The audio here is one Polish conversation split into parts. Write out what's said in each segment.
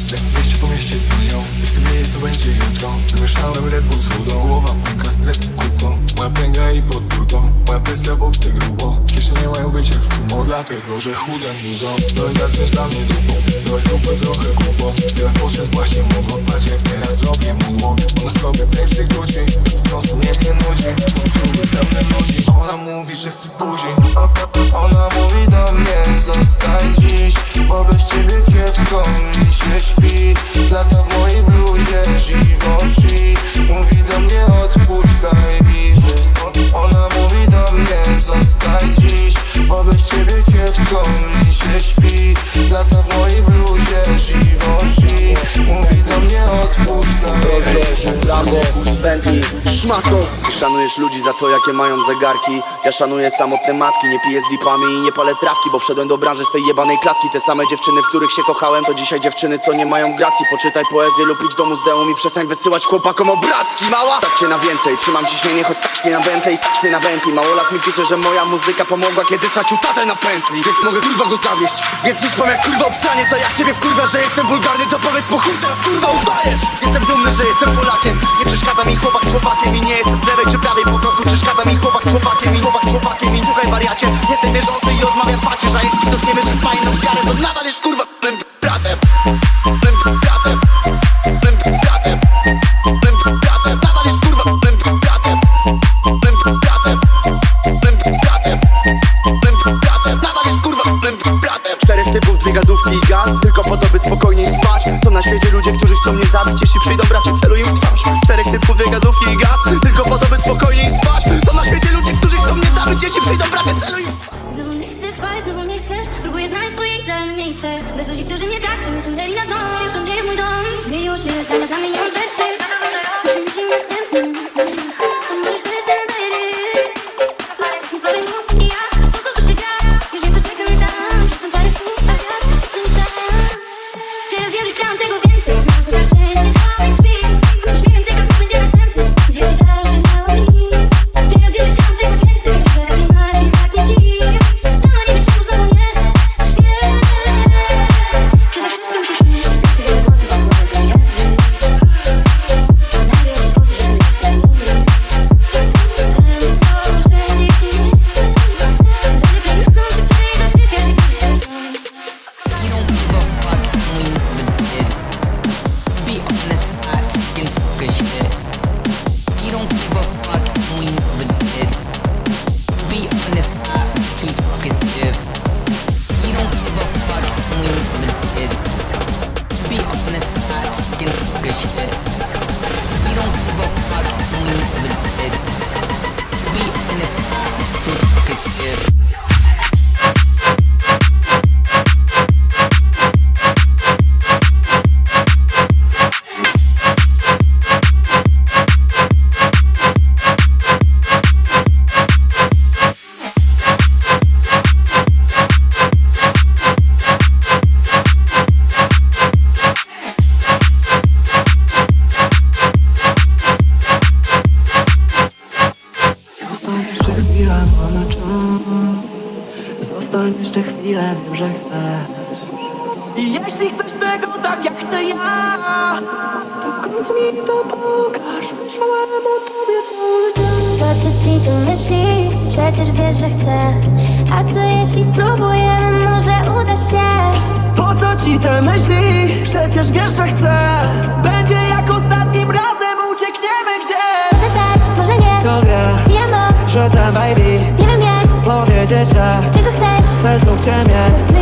Mieście po mieście dzwonią Jestem nie co będzie jutro. Wymieszałem Red Bull z rudą. Głowa pęka, stres w kółko Moja pęga i podwórko. Moja presja w obcy grubo. Kieszenie mają być jak sumo Dlatego, że chudem dużo To jest zaczniesz dla mnie dupą. To jest super trochę głupo Tyle poszedł właśnie mudło Patrz jak teraz robię mudło Ona sobie tej ludzi. Po prostu mnie nie nudzi. Mój kluby pełne ludzi. Ona mówi, że chce buzi Ona mówi do mnie zostań dziś Bo bez ciebie kiepsko mi się śpi. Lata w mojej bluzie żywości szanujesz ludzi za to jakie mają zegarki. Ja szanuję samotne matki, nie piję z lipami i nie palę trawki Bo wszedłem do branży z tej jebanej klatki. Te same dziewczyny, w których się kochałem To dzisiaj dziewczyny, co nie mają gracji. Poczytaj poezję lub idź do muzeum I przestań wysyłać chłopakom obrazki. Mała, tak cię na więcej Trzymam ciśnienie, choć stać mnie na Bentley Stać mnie na Bentley Mało lat mi pisze, że moja muzyka pomogła Kiedy stracił tatę na pętli. Więc mogę kurwa go zawieść. Więc już powiem jak kurwa obsanie Co jak ciebie wkurwa, że jestem wulgarny To powiedz po chuj teraz kurwa udajesz. Jestem dumny, że jestem Polakiem. Nie przeszkadza mi chłopak chłopakiem I nie jestem czy prawej Po prostu przeszkadza mi chłopak z chłopakiem I chłopak z chłopakiem I słuchaj wariacie. Jestem wierzący i odmawiam pacie Że jeśli ktoś nie wierzy w fajną wiarę. To nadal jest kurwa bym bratem Bym bratem Bym bratem Bym bratem. Nadal jest kurwa bratem Bym bratem bratem bratem. Nadal jest kurwa bym bratem. Czterech typów, dwie gazówki i gaz Tylko po to by spokojniej spać. Są na świecie ludzie, którzy chcą mnie zabić Jeśli przyjdą bracie, celuj im w twarz. Czterech typów, dwie gazówki i gaz Tylko po to by spokojniej spać. Są na świecie ludzie, którzy chcą mnie zabić. Jeśli przyjdą bracie, w twarz Znowu nie chcę spać, znowu nie chcę. Próbuję znaleźć swoje idealne miejsce. Bez ludzi, którzy mnie tak ciągle ciągnęli na dno to nie jest mój dom. Zmieniło się, zdania zamieniam wersy Co myśli następnym? To moje serce nadaje Nie parę Przecież wiesz, że chcę. A co jeśli spróbujemy, może uda się? Po co ci te myśli? Przecież wiesz, że chcę. Będzie jak ostatnim razem. Uciekniemy gdzieś. Może tak, może nie. To wie, Ja bo, że ten baby nie wiem jak Powiedzieć, że Czego chcesz? chcę znów cię mieć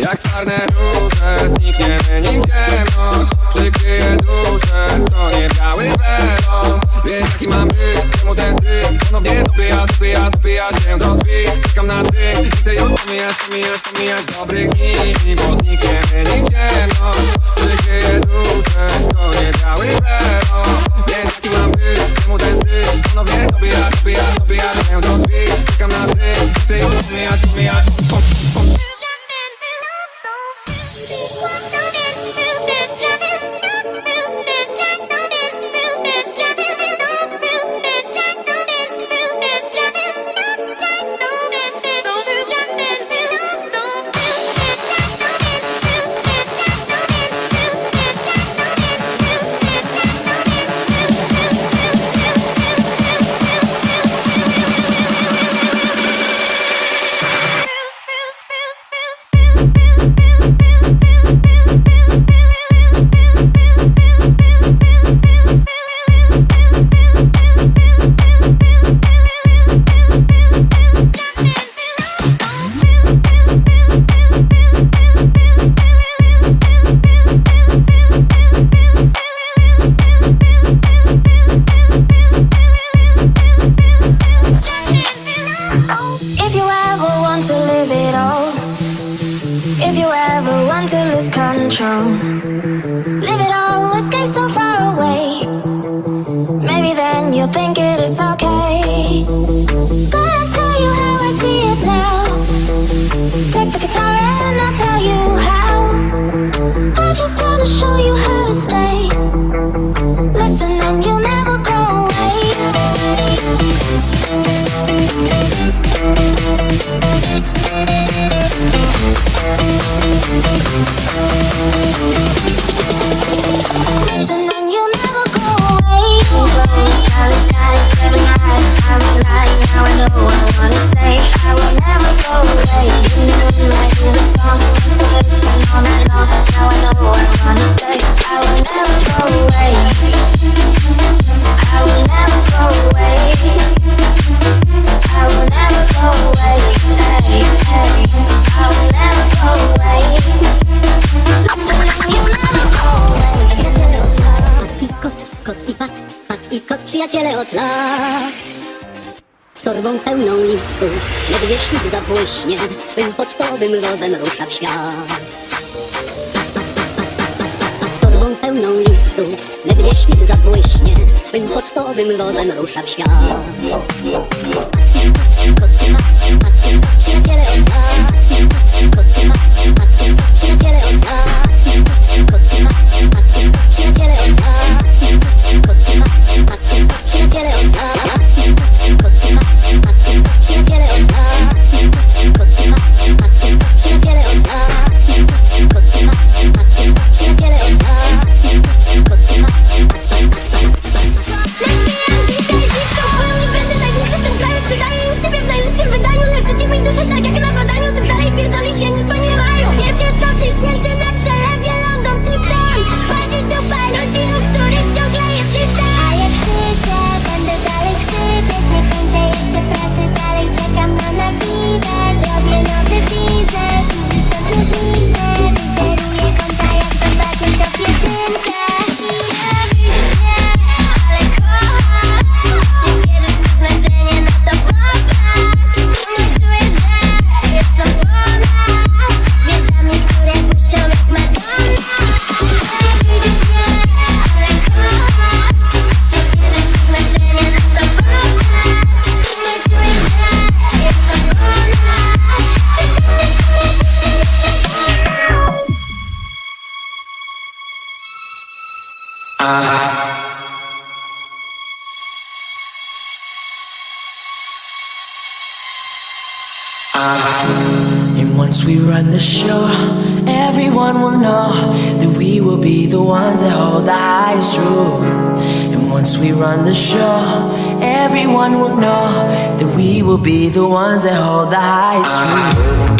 Jak czarne róże Znikniemy nim ciemność Przykryje duszę To nie biały welon Więc jaki mam być temu ten styl? Ponownie dobija, dobija, dobija się do drzwi. Czekam na ty Chcę już pomijać, pomijać, pomijać Dobrych dni Bo znikniemy nim ciemność Przykryje duszę To nie biały welon Więc jaki mam być Czemu ten styl? Ponownie dobija, dobija, dobija się do drzwi. Czekam na ty Chcę już pomijać, pomijać pom, pom. Niedźwiedź zabłyśnie, swym pocztowym rozem rusza w świat. Z torbą pełną listów, niedźwiedź zabłyśnie, swym pocztowym rozem rusza w świat. On the shore, everyone will know that we will be the ones that hold the highest truth. And once we run the show, everyone will know that we will be the ones that hold the highest truth.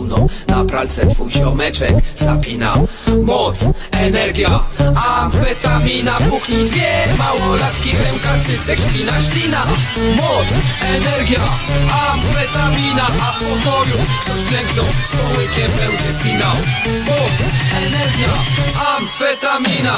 mną Na pralce twój ziomeczek zapina Moc, energia, amfetamina. W kuchni dwie małolatki pęka cycek, ślina, ślina. Moc, energia, amfetamina. A w pokoju ktoś klęknął z połykiem pełny finał. Moc, energia, amfetamina.